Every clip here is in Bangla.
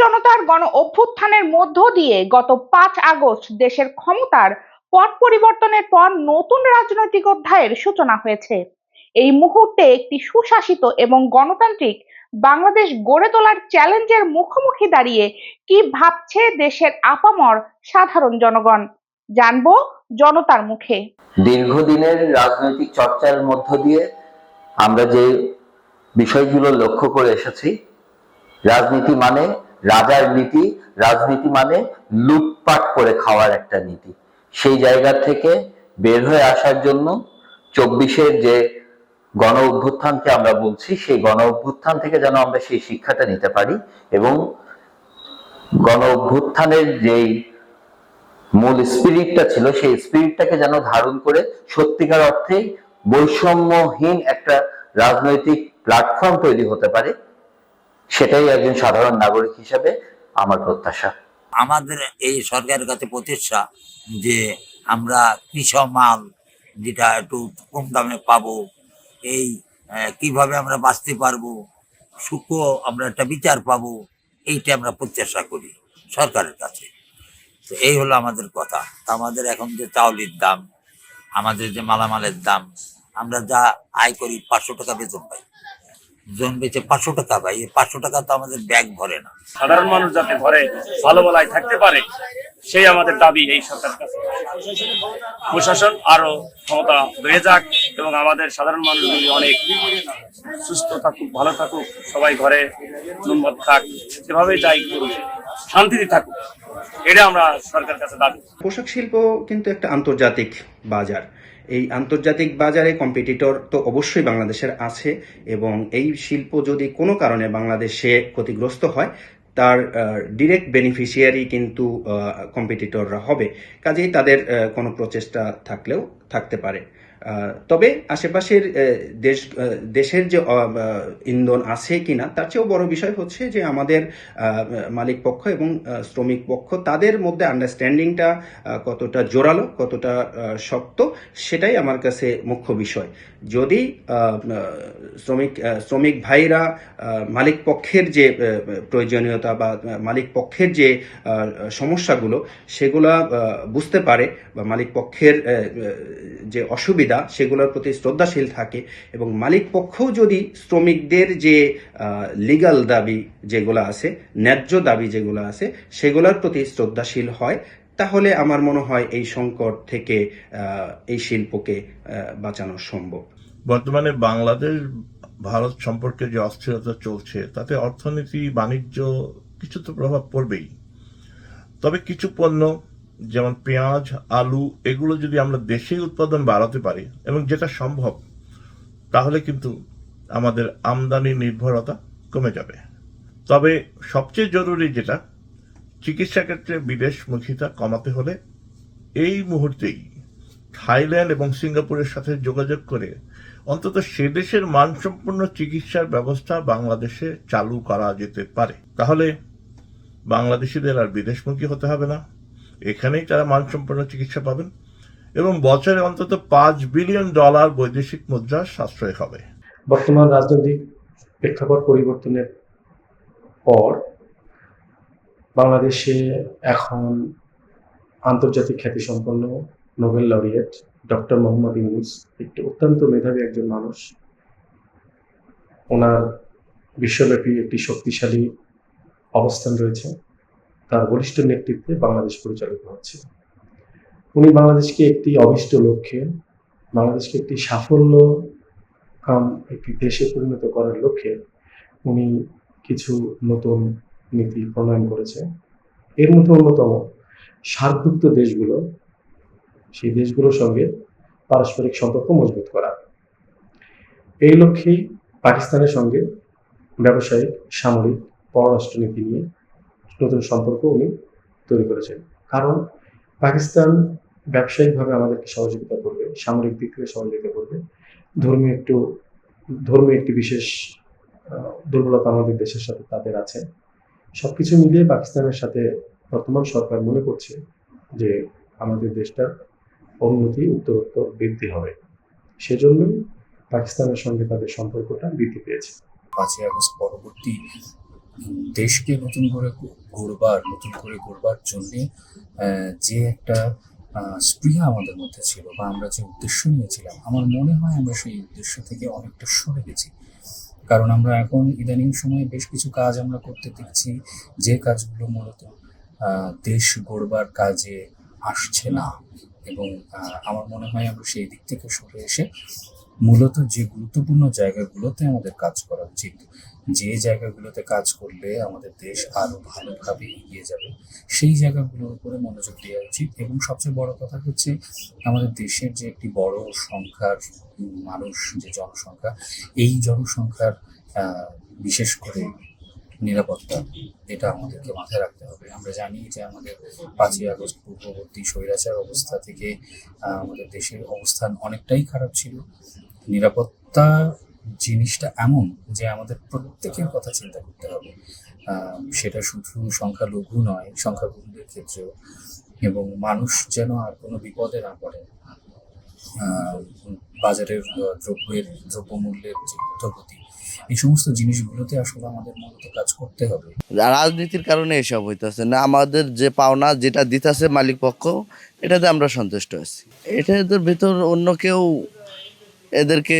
জনতার গণ অভ্যুত্থানের মধ্য দিয়ে গত পাঁচ আগস্ট দেশের ক্ষমতার পট পরিবর্তনের পর নতুন রাজনৈতিক অধ্যায়ের সূচনা হয়েছে। এই মুহূর্তে একটি সুশাসিত এবং গণতান্ত্রিক বাংলাদেশ গড়ে তোলার চ্যালেঞ্জের মুখোমুখি দাঁড়িয়ে কি ভাবছে দেশের আপামর সাধারণ জনগণ? জানব জনতার মুখে। দীর্ঘদিনের রাজনৈতিক চর্চার মধ্য দিয়ে আমরা যে বিষয়গুলো লক্ষ্য করে এসেছি, রাজনীতি মানে রাজার নীতি, রাজনীতি মানে লুটপাট করে খাওয়ার একটা নীতি। সেই জায়গা থেকে বের হয়ে আসার জন্য চব্বিশের যে গণ অভ্যুত্থানকে আমরা বলছি, সেই গণ অভ্যুত্থান থেকে যেন আমরা সেই শিক্ষাটা নিতে পারি এবং গণ অভ্যুত্থানের যেই মূল স্পিরিটটা ছিল, সেই স্পিরিটটাকে যেন ধারণ করে সত্যিকার অর্থেই বৈষম্যহীন একটা রাজনৈতিক প্ল্যাটফর্ম তৈরি হতে পারে। সেটাই একজন সাধারণ নাগরিক হিসেবে আমার প্রত্যাশা। আমাদের এই সরকারের কাছে প্রতিষ্ঠা যে আমরা কৃষক মাল যেটা একটু কম দামে পাবো, এই কীভাবে আমরা বাঁচতে পারব, সুখ আমরা একটা বিচার পাবো, এইটা আমরা প্রত্যাশা করি সরকারের কাছে। তো এই হলো আমাদের কথা। আমাদের এখন যে চাউলের দাম, আমাদের যে মালামালের দাম, আমরা যা আয় করি পাঁচশো টাকা বেতন পাই। জন বেচে পাঁচশো টাকা পাই এই পাঁচশো টাকা তো আমাদের ব্যাগ ভরে না। সাধারণ মানুষ যাতে ঘরে ভালো বলায় থাকতে পারে সেই আমাদের দাবি এই সরকারের কাছে। প্রশাসন আরও ক্ষমতা বেড়ে যাক এবং আমাদের সাধারণ মানুষগুলি অনেক সুস্থ থাকুক ভালো থাকুক সবাই ঘরে নুনমত থাক যেভাবে যাই করুক শান্তিতে থাকুক এটা আমরা সরকারের কাছে দাবি। পোশাক শিল্প কিন্তু একটা আন্তর্জাতিক বাজার। এই আন্তর্জাতিক বাজারে কম্পিটিটর তো অবশ্যই বাংলাদেশের আছে এবং এই শিল্প যদি কোনো কারণে বাংলাদেশে ক্ষতিগ্রস্ত হয়, তার ডিরেক্ট বেনিফিশিয়ারি কিন্তু কম্পিটিটররা হবে। কাজেই তাদের কোনো প্রচেষ্টা থাকলেও থাকতে পারে। তবে আশেপাশের দেশ দেশের যে ইন্ধন আছে কিনা, তার চেয়েও বড় বিষয় হচ্ছে যে আমাদের মালিক পক্ষ এবং শ্রমিক পক্ষ, তাদের মধ্যে আন্ডারস্ট্যান্ডিংটা কতটা জোরালো, কতটা শক্ত, সেটাই আমার কাছে মুখ্য বিষয়। যদি শ্রমিক শ্রমিক ভাইরা মালিক পক্ষের যে প্রয়োজনীয়তা বা মালিক পক্ষের যে সমস্যাগুলো, সেগুলা বুঝতে পারে বা মালিক পক্ষের যে অসুবিধা সেগুলোর প্রতি শ্রদ্ধাশীল থাকে এবং মালিক পক্ষও যদি শ্রমিকদের যে লিগাল দাবি যেগুলো আছে, ন্যায্য দাবি যেগুলো আছে, সেগুলোর প্রতি শ্রদ্ধাশীল হয়, তাহলে আমার মনে হয় এই সংকট থেকে এই শিল্পকে বাঁচানো সম্ভব। বর্তমানে বাংলাদেশ, ভারত সম্পর্কে যে অস্থিরতা চলছে, তাতে অর্থনীতি, বাণিজ্য, কিছু তো প্রভাব পড়বেই। তবে কিছু পণ্য যেমন পেঁয়াজ, আলু, এগুলো যদি আমরা দেশেই উৎপাদন বাড়াতে পারি এবং যেটা সম্ভব, তাহলে কিন্তু আমাদের আমদানি নির্ভরতা কমে যাবে। তবে সবচেয়ে জরুরি যেটা, চিকিৎসা ক্ষেত্রে বিদেশমুখিতা কমাতে হলে এই মুহূর্তেই থাইল্যান্ড এবং সিঙ্গাপুরের সাথে যোগাযোগ করে অন্তত সে দেশের মানসম্পন্ন চিকিৎসার ব্যবস্থা বাংলাদেশে চালু করা যেতে পারে। তাহলে বাংলাদেশিদের আর বিদেশমুখী হতে হবে না। এখানেই তারা মানসম্পন্ন চিকিৎসা পাবেন এবং বছরে অন্তত পাঁচ বিলিয়ন ডলার বৈদেশিক মুদ্রা সাশ্রয় হবে। বর্তমান রাজনৈতিক প্রেক্ষাপট পরিবর্তনের পর বাংলাদেশে এখন আন্তর্জাতিক খ্যাতিসম্পন্ন Nobel laureate doctor Mohammad Yunus একটি অত্যন্ত মেধাবী একজন মানুষ। ওনার বিশ্বব্যাপী একটি শক্তিশালী অবস্থান রয়েছে। তার বলিষ্ঠ নেতৃত্বে বাংলাদেশ পরিচালিত হচ্ছে। উনি বাংলাদেশকে একটি অভিষ্ট লক্ষ্যে, বাংলাদেশকে একটি সাফল্য কাম একটি দেশে পরিণত করার লক্ষ্যে উনি কিছু নতুন নীতি প্রণয়ন করেছে এর মধ্যে অন্যতম সার্কভুক্ত দেশগুলো, সেই দেশগুলোর সঙ্গে পারস্পরিক সম্পর্ক মজবুত করা। এই লক্ষ্যেই পাকিস্তানের সঙ্গে ব্যবসায়িক, সামরিক, পররাষ্ট্রনীতি নিয়ে নতুন সম্পর্ক উনি তৈরি করেছেন। কারণ পাকিস্তান ব্যবসায়িকভাবে আমাদেরকে সহযোগিতা করবে, সামরিক দিক থেকে সহযোগিতা করবে। ধর্মীয় একটু, ধর্মীয় একটি বিশেষ দুর্বলতা আমাদের দেশের সাথে তাদের আছে। সবকিছু মিলিয়ে পাকিস্তানের সাথে বর্তমান সরকার মনে করছে যে আমাদের দেশটার উন্নতি উত্তরোত্তর বৃদ্ধি হবে। সেজন্যই পাকিস্তানের সঙ্গে তাদের সম্পর্কটা বৃদ্ধি পেয়েছে। পাঁচই আগস্ট পরবর্তী দেশকে নতুন করে গড়বার, নতুন করে গড়বার জন্যে যে একটা স্পৃহা আমাদের মধ্যে ছিল বা আমরা যে উদ্দেশ্য নিয়েছিলাম, আমার মনে হয় আমরা সেই উদ্দেশ্য থেকে অনেকটা সরে গেছি। কারণ আমরা এখন ইদানিং সময়ে বেশ কিছু কাজ আমরা করতে দেখছি, যে কাজগুলো মূলত দেশ গড়বার কাজে আসছে না এবং আমার মনে হয় আমরা সেই দিক থেকে সরে এসে মূলত যে গুরুত্বপূর্ণ জায়গাগুলোতে আমাদের কাজ করা উচিত যে জায়গাগুলোতে কাজ করলে আমাদের দেশ আরও ভালোভাবে এগিয়ে যাবে, সেই জায়গাগুলোর উপরে মনোযোগ দেওয়া উচিত। এবং সবচেয়ে বড় কথা হচ্ছে, আমাদের দেশের যে একটি বড় সংখ্যার মানুষ, যে জনসংখ্যা, এই জনসংখ্যার বিশেষ করে নিরাপত্তা, এটা আমাদেরকে মাথায় রাখতে হবে। আমরা জানি যে আমাদের পাঁচই আগস্ট পূর্ববর্তী স্বৈরাচার অবস্থা থেকে আমাদের দেশের অবস্থান অনেকটাই খারাপ ছিল। নিরাপত্তা জিনিসটা এমন যে আমাদের প্রত্যেকের কথা চিন্তা করতে হবে। সেটা শুধু সংখ্যালঘু নয়, সংখ্যাগুরুদের ক্ষেত্রেও। এবং মানুষ যেন আর কোনো বিপদে না পড়ে। বাজারের দ্রব্যের, দ্রব্যমূল্যের যে ঊর্ধ্বগতি এই সমস্ত জিনিসগুলোতে আসলে আমাদের মূলত কাজ করতে হবে। রাজনীতির কারণে এসব হইতেছে না, আমাদের যে পাওনা যেটা দিতেছে মালিক পক্ষ, এটাতে আমরা সন্তুষ্ট আছি। এটাদের ভেতর অন্য কেউ এদেরকে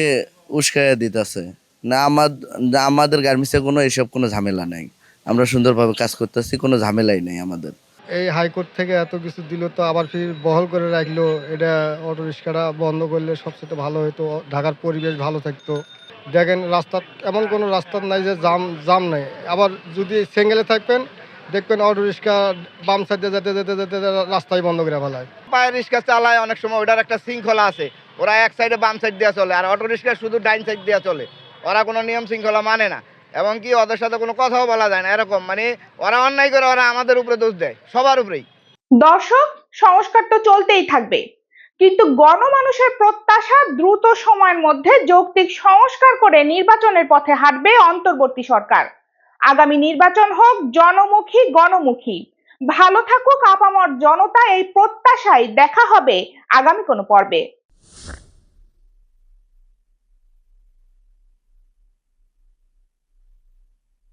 উস্কাইয়া দিতেছে। না আমার না আমাদের গার্মেন্টসে কোনো এসব কোনো ঝামেলা নাই। আমরা সুন্দরভাবে কাজ করতেছি কোনো ঝামেলাই নেই আমাদের। এই হাইকোর্ট থেকে এত কিছু দিল তো আবার ফির বহল করে রাখল। এটা অটো রিক্সাটা বন্ধ করলে সবচেয়ে ভালো হতো ঢাকার পরিবেশ ভালো থাকতো। দেখেন রাস্তা এমন কোনো রাস্তা নাই যে জাম জাম নাই। আবার যদি সিঙ্গেলে থাকবেন দেখবেন অটো রিক্সা বাম সাইডে যেতে যেতে যেতে যেতে রাস্তায় বন্ধ করে ফেলায়। পায়ে রিক্সা চালায় অনেক সময় ওটার একটা শৃঙ্খলা আছে। ওরা এক সাইডে বাম সাইড দিয়ে চলে, আর অটো রিক্সা শুধু ডাইন সাইড দিয়ে চলে। ওরা কোনো নিয়ম শৃঙ্খলা মানে না। এবং কি ওদের সাথে কোনো কথাও বলা যায় না, এরকম। মানে ওরা অন্যায় করে ওরা আমাদের উপরে দোষ দেয়, সবার উপরেই। দর্শক, সংস্কার তো চলতেই থাকবে। কিন্তু গণমানুষের প্রত্যাশা দ্রুত সময়ের মধ্যে যৌক্তিক সংস্কার করে নির্বাচনের পথে হাঁটবে অন্তর্বর্তী সরকার। আগামী নির্বাচন হোক জনমুখী, গণমুখী। ভালো থাকুক আপামর জনতা, এই প্রত্যাশায় দেখা হবে আগামী কোনো পর্বে।